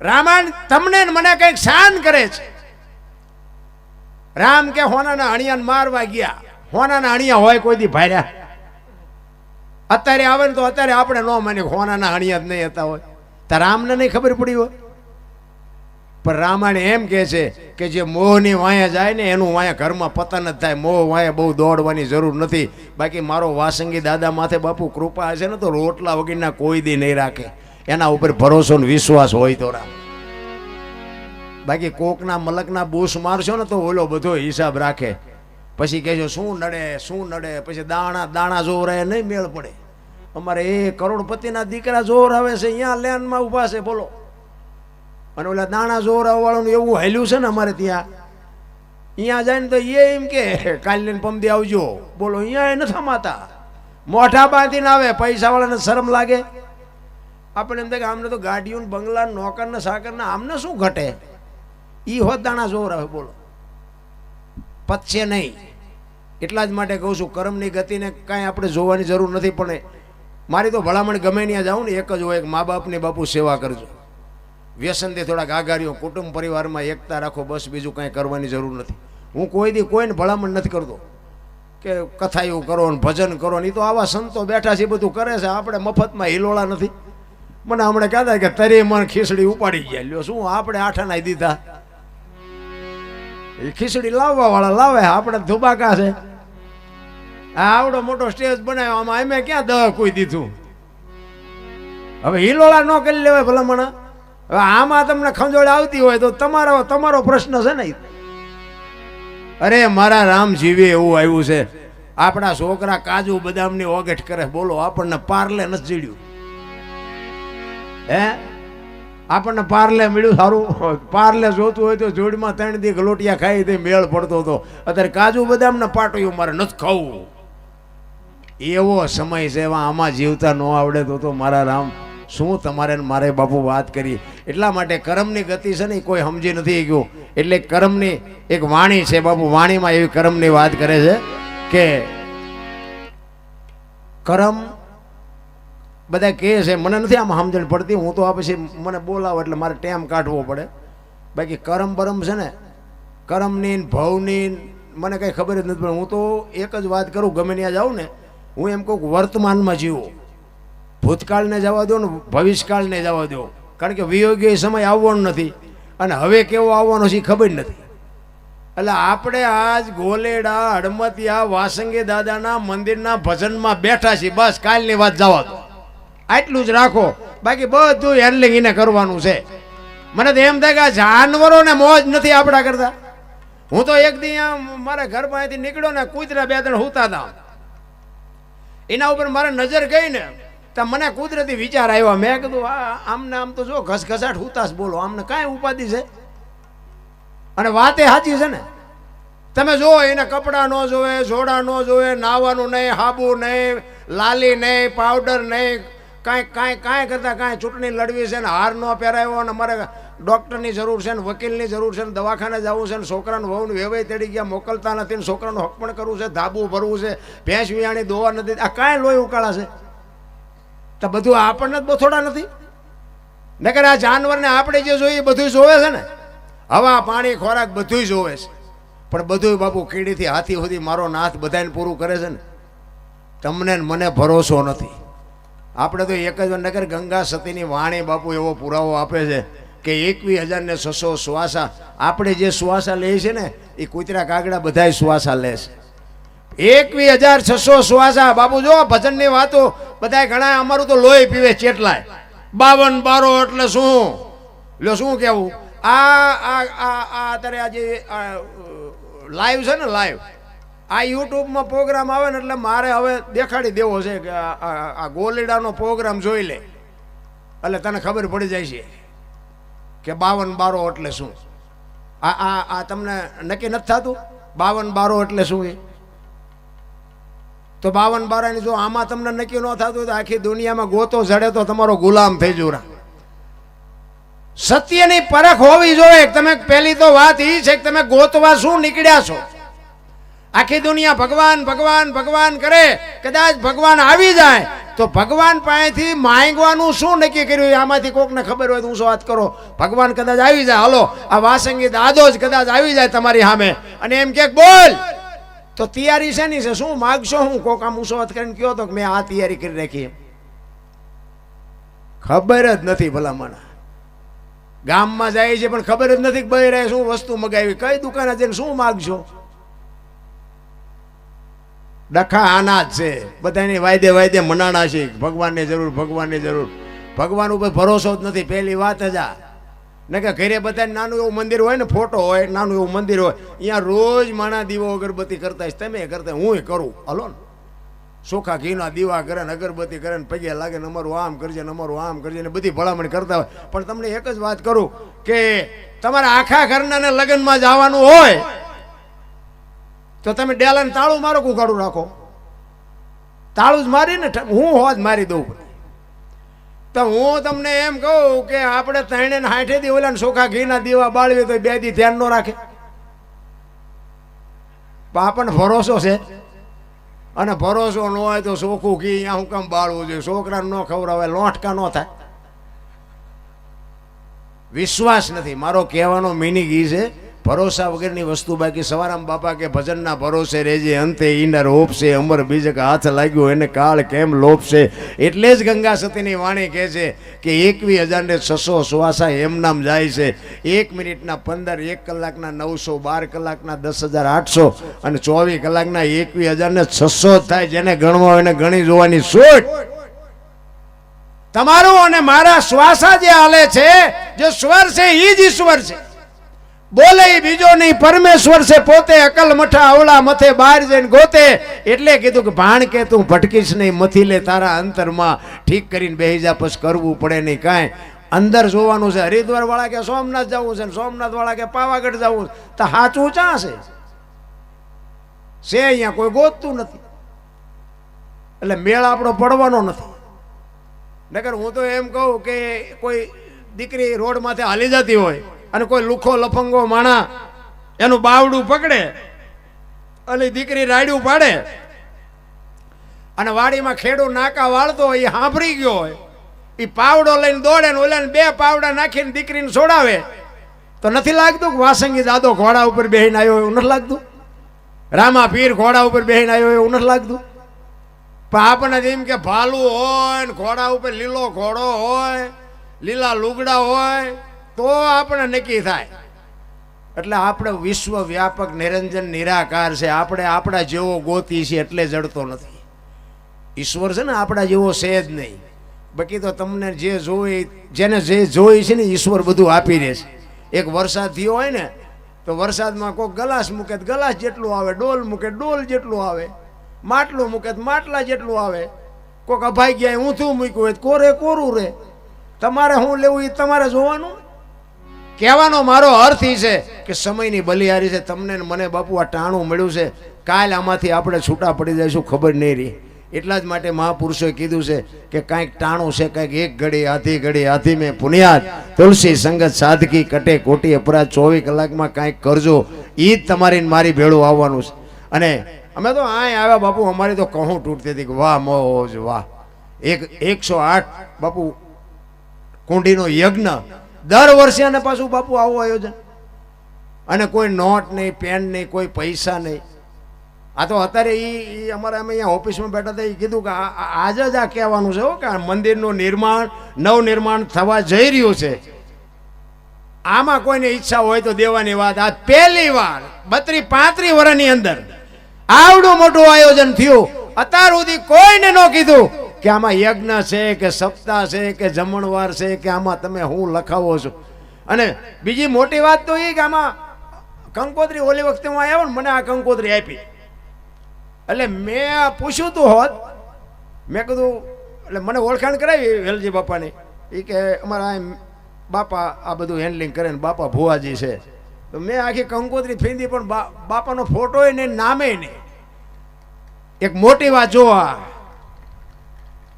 રામાયણ તમને મને કંઈક શાન કરે છે. રામ કે હોનાના હણિયાને મારવા ગયા. હોનાના અણિયા હોય કોઈ દી ભાર્યા. અત્યારે આવે ને તો અત્યારે આપણે ન માની હોનાના અણિયા જ નહીં હતા હોય. તો રામને નહીં ખબર પડી હોય. પણ રામાયણ એમ કહે છે કે જે મોહની વાયા જાય ને એનું વાયા ઘરમાં પતન જ થાય. મોહ વાયા બહુ દોડવાની જરૂર નથી. બાકી મારો વાસંગી દાદા માથે બાપુ કૃપા હશે ને તો રોટલા વગરના કોઈ દી નહીં રાખે. એના ઉપર ભરોસો વિશ્વાસ હોય તો બાકી કોકના મલકના બૂસ મારશો ને તો ઓલો બધો હિસાબ રાખે. પછી કહેજો, શું નડે શું નડે? પછી દાણા દાણા જોવરાય નહીં મેળ પડે. અમારે એ કરોડપતિના દીકરા જોર આવે છે, અહીંયા લેનમાં ઊભા છે, બોલો. અને ઓલા દાણા જોર વાળાનું એવું હેલ્યું છે ને અમારે ત્યાં. અહીંયા જાય ને તો એ એમ કે, કાલે પમદી આવજો. બોલો, અહીંયા એ નથી માતા મોઢા બાંધીને આવે પૈસા વાળાને શરમ લાગે. આપણે એમ થાય કે આમને તો ગાડીઓ ને બંગલા ને નોકર ને સાકર ને આમને શું ઘટે? એ હોત દાણા જોર આવે, બોલો. પતશે નહીં. એટલા જ માટે કહું છું, કર્મની ગતિને કાંઈ આપણે જોવાની જરૂર નથી, પણ મારી તો ભલામણ ગમે ત્યાં જાઉં ને, એક જ હોય મા બાપની બાપુ સેવા કરજો. વ્યસનથી થોડાક આઘારીઓ, કુટુંબ પરિવારમાં એકતા રાખો, બસ બીજું કાંઈ કરવાની જરૂર નથી. હું કોઈ દી કોઈને ભલામણ નથી કરતો કે કથાયું કરો ને ભજન કરો ને એ તો આવા સંતો બેઠા છે બધું કરે છે. આપણે મફતમાં હિલોળા નથી. મને હમણાં કહેતા કે તરી મન ખીચડી ઉપાડી ગયા. લ્યો, શું આપણે આઠાના દીધા? એ ખીચડી લાવવા વાળા લાવે, આપણે ધુબાકા છે. આ આવડો મોટો સ્ટેજ બનાવ્યો, આમાં અમે ક્યાં દહ કોઈ દીધું? હવે હિલોળા ન કરી લેવાય ભલામણ. હવે આમાં તમને ખંજોળ આવતી હોય તો તમારો તમારો પ્રશ્ન છે ને અરે, મારા રામ જીવે એવું આવ્યું છે. આપણા છોકરા કાજુ બદામની ઓગઠ કરે, બોલો, આપણને પાર્લે નથી જીડ્યું. હે? આપણને પાર્લે મળ્યું સારું. પાર્લે જોતું હોય તો જોડમાં ત્રણ દી ગલોટિયા ખાઈ તે મેળ પડતો હતો. અત્યારે કાજુ બદામના પાટોયું મારે નથી ખાવું. એવો સમય છે એવા આમાં જીવતા ન આવડે તો તો મારા રામ શું તમારે મારે બાપુ વાત કરી એટલા માટે કર્મની ગતિ છે ને કોઈ સમજી નથી ગયું. એટલે કર્મની એક વાણી છે બાપુ વાણીમાં એવી કર્મની વાત કરે છે કે કરમ બધા કહે છે, મને નથી આમાં સમજણ પડતી, હું તો આ પછી મને બોલાવો એટલે મારે ટેમ કાઢવો પડે. બાકી કરમ બરમ છે ને કરમની ભવની મને કંઈ ખબર જ નથી, પણ હું તો એક જ વાત કરું, ગમે ત્યાં જાઉં ને, હું એમ કહું વર્તમાનમાં જીવો. ભૂતકાળને જવા દો ને, ભવિષ્યકાળને જવા દો. કારણ કે વિયોગ્ય સમય આવવાનો નથી, અને હવે કેવો આવવાનો છે ખબર નથી. એટલે આપણે આજ ગોલેડા, હડમતિયા, વાસંગી દાદાના મંદિરના ભજનમાં બેઠા છીએ, બસ કાલની વાત જવા દો. આટલું જ રાખો. બાકી બધું હેન્ડલિંગ એને કરવાનું છે. મને તો એમ થાય કે આ જાનવરોને મોજ નથી આપણા કરતા. હું તો એક દી મારા ઘર પાસેથી નીકળ્યો ને કૂતરા બે ત્રણ હુતા હતા એના ઉપર મારે નજર ગઈ ને, તો મને કુદરતી વિચાર આવ્યો. મેં કીધું, આ આમને આમ તો જો ઘસઘસાટ હુતાશ બોલો, આમને કાંઈ ઉપાધિ છે? અને વાતે સાચી છે ને. તમે જો એને કપડાં ન જોવે, જોડા ન જોવે, નાવાનું નહીં, હાબુ નહીં, લાલી નહીં, પાવડર નહીં કાંઈ કાંઈ કાંઈ કરતાં કાંઈ ચૂંટણી લડવી છે ને હાર ન પહેરાવ્યો અને અમારે ડૉક્ટરની જરૂર છે ને વકીલની જરૂર છે ને દવાખાને જવું છે ને છોકરાને વહુને વેવાઈ તેડી ગયા, મોકલતા નથી ને છોકરાનું હક પણ કરવું છે, ધાબું ભરવું છે, ભેંસ વિયાણી દોવા નથી આ કાંઈ લોહી ઉકાળા તો બધું આપણને જ બથોડા નથી? નકર આ જાનવરને આપણે જે જોઈએ બધું જોવે છે ને? હવા, પાણી, ખોરાક બધું જોવે છે. પણ બધું બાપુ કીડીથી હાથી સુધી મારો નાથ બધાને પૂરું કરે છે ને? તમને મને ભરોસો નથી. આપણે તો એક જ નગર ગંગા સતીની વાણી બાપુ એવો પુરાવો આપે છે કે એકવીસ હજાર ને છસો શ્વાસા આપણે જે શ્વાસા લઈએ છે ને, એ કૂતરા કાગડા બધાય શ્વાસા લે છે. એકવીસ હજાર છસો શ્વાસા બાપુ જો ભજનની વાતો બધાય ઘણા અમારું તો લોહી પીવે ચેટલાય. બાવન બારો એટલે શું? લો શું આ આ આ આ અત્યારે આજે લાઈવ છે ને લાઈવ. આ યુટ્યુબમાં પ્રોગ્રામ આવે ને એટલે મારે હવે દેખાડી દેવો છે કે આ- ગોલીડાનો પ્રોગ્રામ જોઈ લે. એટલે તને ખબર પડી જાય છે કે બાવન બારો એટલે શું? આ આ આ તમને નક્કી નથી થતું? બાવન બારો એટલે શું એ? તો બાવન બારાની જો આમાં તમને નક્કી ન થતું તો આખી દુનિયામાં ગોતો જડે તો તમારો ગુલામ થઈ જોરા. સત્યની પરખ હોવી જોઈએ. તમે પહેલી તો વાત એ છે કે તમે ગોતવા શું નીકળ્યા છો? આખી દુનિયા ભગવાન ભગવાન ભગવાન કરે, કદાચ ભગવાન આવી જાય, તો ભગવાન પાસેથી માંગવાનું શું નક્કી કર્યું? આમાંથી કોકને ખબર હોય તો હું શું વાત કરો. ભગવાન કદાચ આવી જાય, હાલો, આ વાસંગી દાદો જ કદાચ આવી જાય તમારી સામે. અને એમ કે, બોલ! તો તૈયારી છે ની છે? શું માગશો હું? કોક આમ હું વાત કરીને કયો તો કે મેં આ તૈયારી કરી રાખી ખબર જ નથી ભલામણ. ગામમાં જાય છે પણ ખબર જ નથી કે બઈ રહે શું વસ્તુ મગાવી. કઈ દુકાને જઈને શું માગશો? ડખા આના જ છે. બધાની વાયદે વાયદે મનાણા છે. ભગવાનની જરૂર ભગવાનની જરૂર. ભગવાન ઉપર ભરોસો જ નથી. પહેલી વાત જ આ. ને કે ઘરે બધા નાનું એવું મંદિર હોય ને, ફોટો હોય, નાનું એવું મંદિર હોય, અહીંયા રોજ માણા દીવો અગરબત્તી કરતા. તમે કરતા હું કરું. હલો ને. સોખા ઘીના દીવા કરે ને, અગરબત્તી કરે ને, પગે લાગે ને, અમારું આમ કરજે ને, અમારું આમ કરજે ને, બધી ભલામણ કરતા હોય. પણ તમને એક જ વાત કરું કે તમારા આખા ઘરના લગ્નમાં જવાનું હોય. તો તમે ડેલાને તાળું મારો કુકાડું રાખો? તાળું જ મારીને હું હોત મારી દઉં તો હું તમને એમ કહું કે આપણે ત્રણે ને હાઠે દી ઓલા સોખા ઘીના દીવા બાળવી તો બે દી ધ્યાન ન રાખે. પણ આપણને ભરોસો છે. અને ભરોસો ન હોય તો સોખું ઘી અહીંયા હું કામ બાળવું જોઈએ. છોકરાને ન ખવડાવે લોટકા ન થાય. વિશ્વાસ નથી. મારો કહેવાનો મિનિંગ ઈ છે ભરોસા વગરની વસ્તુ બાકી, સવારામ બાપા કે ભજનના ભરોસે રેજે અંતે ઈનર ઓપશે અમર બીજક હાથ લાગ્યો, એને કાળ કેમ લોપશે? એટલે જ ગંગા સતીની વાણી કહે છે કે એકવી હજાર ને છસો શ્વાસા એમ નામ જાય છે. એક મિનિટના પંદર, એક કલાકના નવસો, બાર કલાકના દસ હજાર આઠસો અને ચોવીસ કલાકના એકવી હજાર ને છસો થાય, જેને ગણવા એને ગણી જોવાની છૂટ. તમારું અને મારા શ્વાસા જે હાલે છે, જે સ્વર છે એ જ ઈશ્વર છે. બોલે બીજો નહીં, પરમેશ્વર છે, પોતે અકલ મઠા અવળા મથે બહાર જઈને ગોતે. એટલે કીધું કે, ભાણ કે તું, ભટકીશ નહીં, મથી લે, તારા અંતરમાં ઠીક કરીને બેહી જા કરવું પડે નહીં કાંઈ. અંદર જોવાનું છે હરિદ્વાર વાળા કે સોમનાથ જવું છે સોમનાથ વાળા કે પાવાગઢ જવું તો સાચું ચા છે? અહીંયા કોઈ, ગોતતું નથી. એટલે મેળ આપણો પડવાનો નથી. નકર હું તો એમ કહું કે કોઈ દીકરી રોડ માથે હાલી જતી હોય અને કોઈ લુખો લફંગો માણા એનું બાવડું પકડે અને દીકરી રાયડું પાડે. અને વાડીમાં ખેડૂ નાકા વાળતો હોય એ સાંભળી ગયો હોય. એ પાવડો લઈને દોડે ને ઓલાને બે પાવડા નાખીને દીકરીને છોડાવે. તો નથી લાગતું કે વાસંગી દાદો ઘોડા ઉપર બેહીને આવ્યો એવું નથી લાગતું? રામા પીર ઘોડા ઉપર બેહીને આવ્યો એવું નથી લાગતું? પણ આપણને એમ કે ભાલું હોય ને ઘોડા ઉપર લીલો ઘોડો હોય, લીલા લુગડા હોય તો આપણે નક્કી થાય. એટલે આપણે વિશ્વ વ્યાપક નિરંજન નિરાકાર છે. આપણે આપણા જેવો ગોતી છે એટલે જડતો નથી. ઈશ્વર છે ને આપણા જેવો છે જ નહીં. બાકી તો તમને જે જોઈ, જેને જે જોઈ છે ને ઈશ્વર બધું આપી દે છે. એક વરસાદ થયો હોય ને, તો વરસાદમાં કોઈક ગલાસ મૂકે ગલાસ જેટલું આવે, ડોલ મૂકે ડોલ જેટલું આવે. માટલું મૂકે માટલા જેટલું આવે. કોઈક અભાઈ ગયા ઊંધું મૂક્યું હોય કોરે કોરું રહે તમારે શું લેવું એ તમારે જોવાનું? કહેવાનો મારો અર્થ એ છે કે સમયની બલિહારી છે. તમને મને બાપુ આ ટાણું મળ્યું છે. કાલ આમાંથી આપણે છૂટા પડી જઈશું, ખબર નહીં રહી. એટલા જ માટે મહાપુરુષોએ કીધું છે કે કાંઈક ટાણું છે, કાંઈક એક ઘડી, આધી ઘડી, આધી મેં પુનિયાદ. તુલસી સંગત સાદગી કટે કોટી અપરાધ ચોવીસ કલાકમાં કાંઈક કરજો. એ જ તમારી મારી ભેળું આવવાનું છે. અને અમે તો આય આવ્યા બાપુ, અમારી તો કહું તૂટતી હતી કે વાહ, મોજ, વાહ. એક એકસો આઠ બાપુ, કુંડીનો યજ્ઞ દર વર્ષે અને પાછું બાપુ આવું આયોજન. અને કોઈ નોટ નહીં, પેન નહીં, કોઈ પૈસા નહીં. આ તો અત્યારે એ અમારે અમે અહીંયા ઓફિસમાં બેઠા હતા એ કીધું કે આજે જ આ કહેવાનું છે કે મંદિરનું નિર્માણ, નવનિર્માણ થવા જઈ રહ્યું છે. આમાં કોઈને ઈચ્છા હોય તો દેવાની વાત. આ પહેલી વાર, બત્રી પાંત્રી વર્ષની અંદર, આવડું મોટું આયોજન થયું. અત્યાર સુધી કોઈને ન કીધું. કે આમાં યજ્ઞ છે કે સપ્તાહ છે કે જમણવાર છે કે આમાં તમે હું લખાવો છો? અને બીજી મોટી વાત તો એ કે આમાં કંકોત્રી ઓલી વખતે હું આવ્યો ને મને આ કંકોત્રી આપી. એટલે મેં પૂછ્યું તું હોત, મેં કીધું, એટલે મને ઓળખાણ કરાવી વેલજી બાપાની. એ કે અમારા બાપા આ બધું હેન્ડલિંગ કરે ને બાપા ભુવાજી છે. તો મેં આખી કંકોત્રી ફીંદી પણ બાપાનો ફોટો નહીં નામે નહીં. એક મોટી વાત જો આ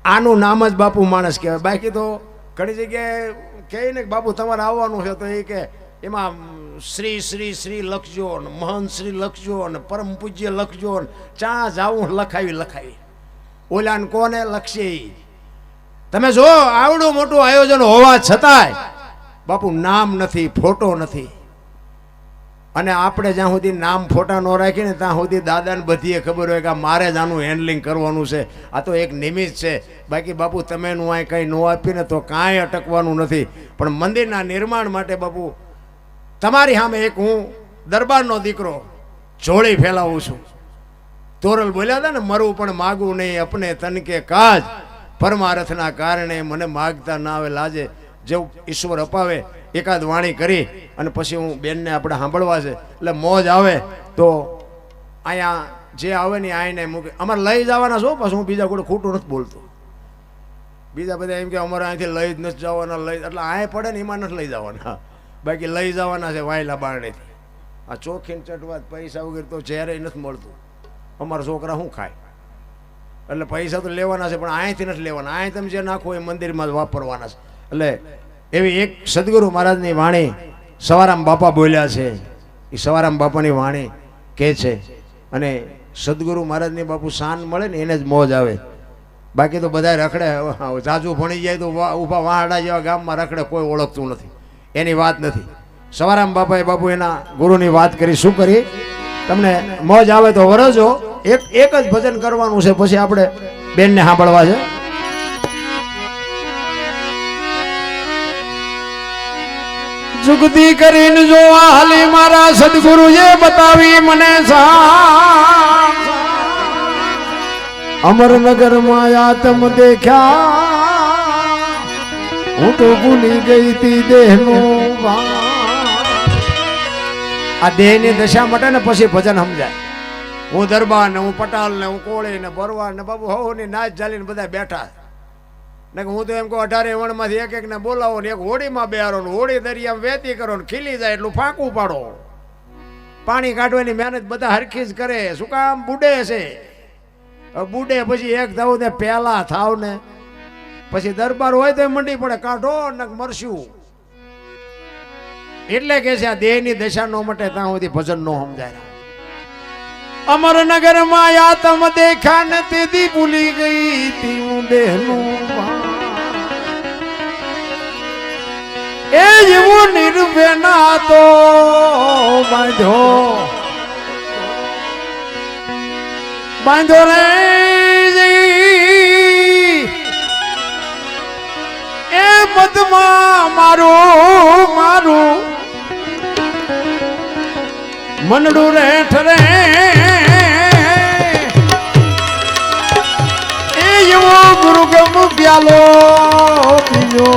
આનું નામ જ બાપુ માણસ કહેવાય. બાકી તો ઘણી જગ્યાએ કહે ને કે બાપુ તમારે આવવાનું છે તો એ કે એમાં શ્રી શ્રી શ્રી લખજો ને મહંત શ્રી લખજો ને પરમ પૂજ્ય લખજો ને ચા જાવું લખાવી લખાવી. ઓલાને કોને ઈ. તમે જો આવડું મોટું આયોજન હોવા છતાંય બાપુ નામ નથી, ફોટો નથી. અને આપણે જ્યાં સુધી નામ ફોટા ન રાખીને ત્યાં સુધી દાદાને બધીએ ખબર હોય કે મારે જ આનું હેન્ડલિંગ કરવાનું છે. આ તો એક નિમિત્ત છે. બાકી બાપુ, તમે નું અહીં કંઈ ન આપીને તો કાંઈ અટકવાનું નથી. પણ મંદિરના નિર્માણ માટે બાપુ, તમારી સામે એક હું દરબારનો દીકરો જોડી ફેલાવું છું. તોરલ બોલ્યા હતા ને, મરવું પણ માગવું નહીં, અપને તનકે કાજ. પરમારથના કારણે મને માગતા ના આવે, લાજે. જેવું ઈશ્વર અપાવે, એકાદ વાણી કરી અને પછી હું બેનને આપણે સાંભળવા છે, એટલે મોજ આવે, તો અહીંયા જે આવે ને આઈને મૂકે. અમારે લઈ જવાના છો પછી? હું બીજા કોઈ ખોટું નથી બોલતો. બીજા બધા એમ કે અમારે અહીંથી લઈ જ નથી જવાના, લઈ એટલે અહીં પડે ને એમાં નથી લઈ જવાના. બાકી લઈ જવાના છે વાયલા બારણેથી. આ ચોખીને ચટવા પૈસા વગેરે તો ચહેરે નથી મળતું. અમારા છોકરા શું ખાય? એટલે પૈસા તો લેવાના છે, પણ અહીંથી નથી લેવાના. અહીં તમે જે નાખો એ મંદિરમાં જ વાપરવાના છે. એટલે એવી એક સદગુરુ મહારાજની વાણી સવારામ બાપા બોલ્યા છે. એ સવારામ બાપાની વાણી કહે છે અને સદગુરુ મહારાજની બાપુ શાન મળે ને એને જ મોજ આવે. બાકી તો બધા રખડે જાજુ ભણી જાય તો ઊભા વાહડા જેવા ગામમાં રખડે, કોઈ ઓળખતું નથી. એની વાત નથી. સવારામ બાપાએ બાપુ એના ગુરુની વાત કરી. શું કરી? તમને મોજ આવે તો વરજો એક એક જ ભજન કરવાનું છે. પછી આપણે બેનને સાંભળવા છે. જુગતી કરીને જો હાલી મારા સદગુરુએ બતાવી, મને અમરનગરમાં આતમ દેખ્યા. હું તો ભૂલી ગઈ તી દેહનું આ દેહની દશા માટે ને પછી ભજન સમજાય. હું દરબાર ને હું પટાલ ને હું કોળી ને ભરવા ને બાબુ હો ની નાચ ચાલીને બધા બેઠા ને હું તો એમ કહું, અઢારે વણમાંથી એક એકને બોલાવો ને એક હોડીમાં બેહારો ને હોડી દરિયામાં વેતી કરો ને ખીલી જાય એટલું ફાંકું પાડો. પાણી કાઢવાની મહેનત બધા હરખી જ કરે. શું કામ? બુડે છે. બુડે પછી એક થવું ને પહેલા થાવ ને પછી દરબાર હોય તો મંડી પડે. કાઢો ને મરશું. એટલે કે છે આ દેહની દશા નો મટે ત્યાં સુધી ભજન નો સમજાય. અમરનગરમાં યાતમ દેખા ને તેથી ભૂલી ગઈ તી હું દેહનું એ જેવું નિર્વેના તો બાંધો. બાંધો રે એ પદમાં મારું મારું. મનડું રે. એ એવો ગુરુગમ પ્યાલો પીજો પીજો.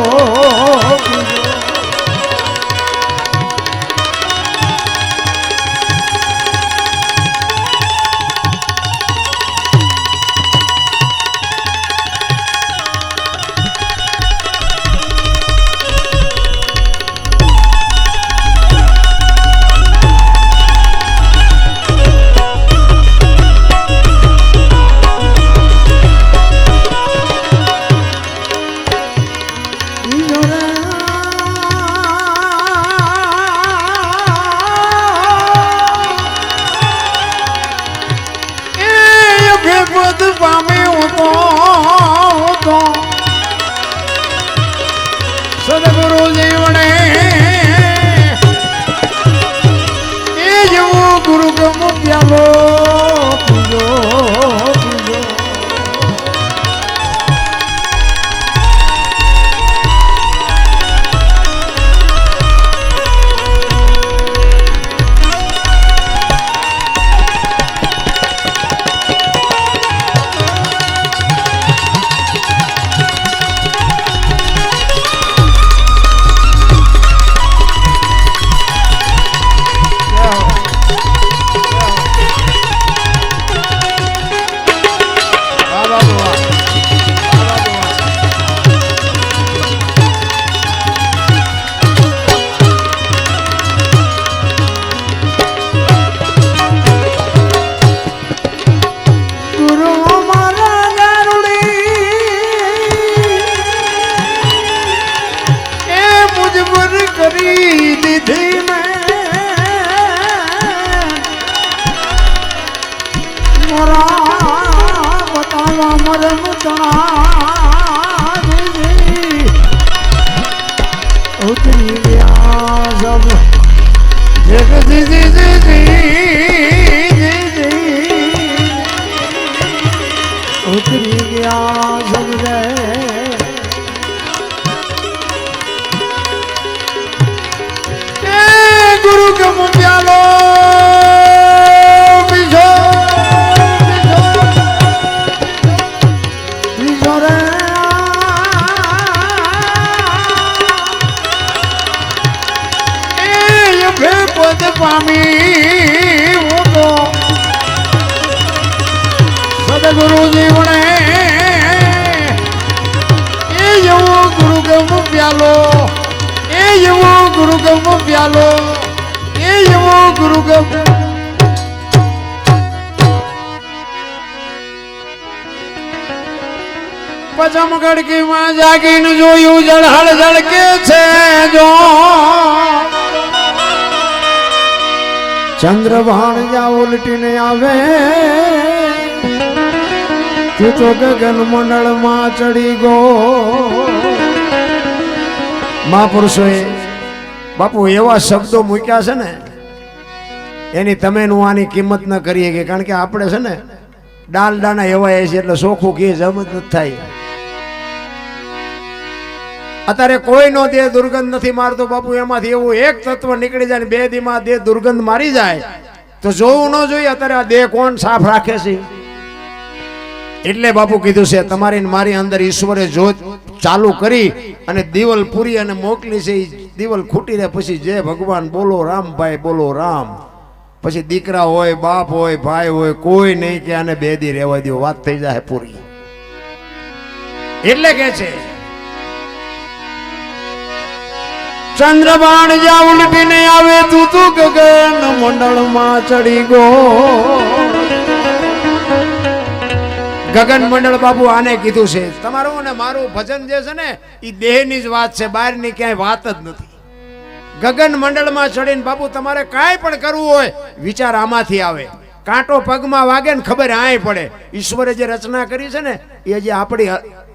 કરી દીધી મોરા બતાવા મરે કૃષ્ણ જી ઉતરી ગયા સબ જગદી પચમ ગડકીમાં જાગીને જોયું જળહળ ઝળકે છે જો. ચંદ્ર ભાણજા ઉલટીને આવે, તું તો ગગન મંડળમાં ચડી ગો. મહાપુરુષોએ, બાપુ, એવા શબ્દો મૂક્યા છે ને, એની તમે નું આની કિંમત ન કરીએ કે કારણ કે આપણે છે ને ડાલડાના એવા છે એટલે સોખું કે જમત નથી થાય. અત્યારે કોઈનો દેહ દુર્ગંધ નથી મારતો બાપુ, એમાંથી એવું એક તત્વ નીકળી જાય બે દીમાં દેહ દુર્ગંધ મારી જાય. તો જોવું ન જોઈએ અત્યારે આ દેહ કોણ સાફ રાખે છે? એટલે બાપુ કીધું છે, તમારી મારી અંદર ઈશ્વરે જોત ચાલુ કરી અને દિવલ પૂરી અને મોકલી છે દિવલ ખૂટી રહે પછી જય ભગવાન બોલો રામભાઈ બોલો રામ. પછી દીકરા હોય, બાપ હોય, ભાઈ હોય, કોઈ નહીં કે આને બે દી રહેવા દો વાત થઈ જાય પૂરી. એટલે કે છે ચંદ્રબાણ જા ઉલટીને આવે, તું તું ગગન મંડળમાં ચડી ગો ગગન મંડળ બાબુ આને કીધું છે, તમારું અને મારું ભજન જે છે ને એ દેહની જ વાત છે, બહારની ક્યાંય વાત જ નથી. ગગન મંડળમાં ચડીને બાબુ તમારે કાંઈ પણ કરવું હોય, વિચાર આમાંથી આવે. કાંટો પગમાં વાગે ને ખબર આય પડે. ઈશ્વરે જે રચના કરી છે ને, એ જે આપણી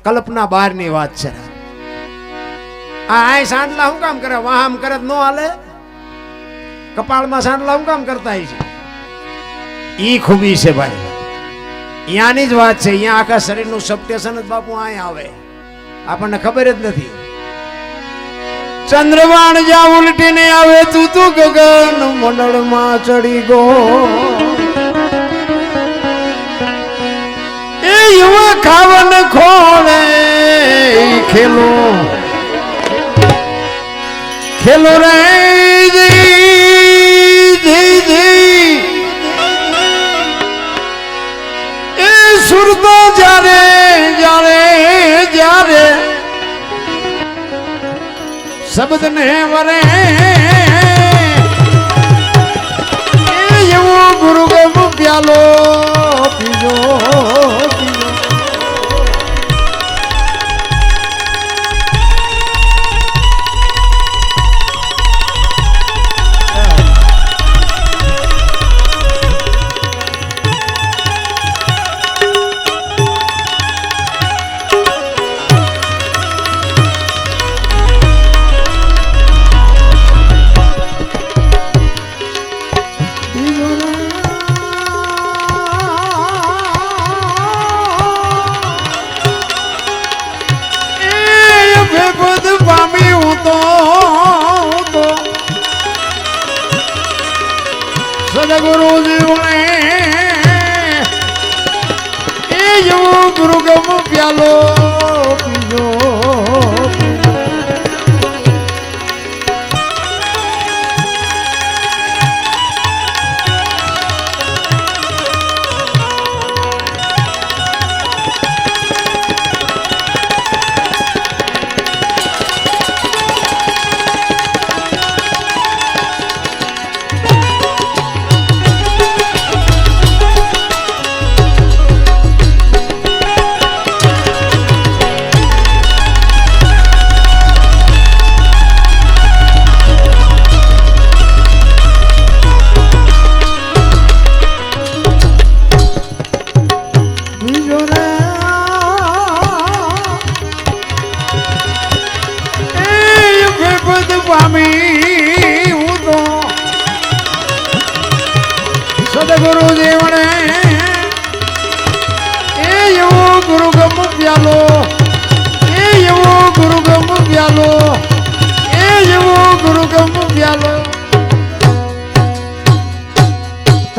કલ્પના બહારની વાત છે. આ સાંડલા શું કામ કરે? વાહમ કરે ન હાલે. કપાળમાં સાંડલા શું કામ કરતા છે? ઈ ખૂબી છે ભાઈ. અહીંયાની જ વાત છે અહીંયા આખા શરીરનું સપ્ટેશન જ બાપુ અહીંયા આવે. આપણને ખબર જ નથી. ચંદ્રવાણ જ્યાં ઉલટીને આવે, તું તું ગગન મંડળમાં ચડી ગો. એ યુવા ખાવન ખોળે ખેલો. ખેલો રે એ સુરતો જ્યારે જ્યારે જ્યારે શબ્દ ને વરે એવો ગુરુ ગમ પ્યાલો પીજો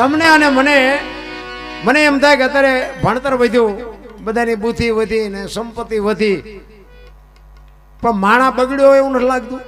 તમને અને મને મને એમ થાય કે અત્યારે ભણતર વધ્યું, બધાની બુદ્ધિ વધી ને સંપત્તિ વધી. પણ માણા બગડ્યો એવું નથી લાગતું.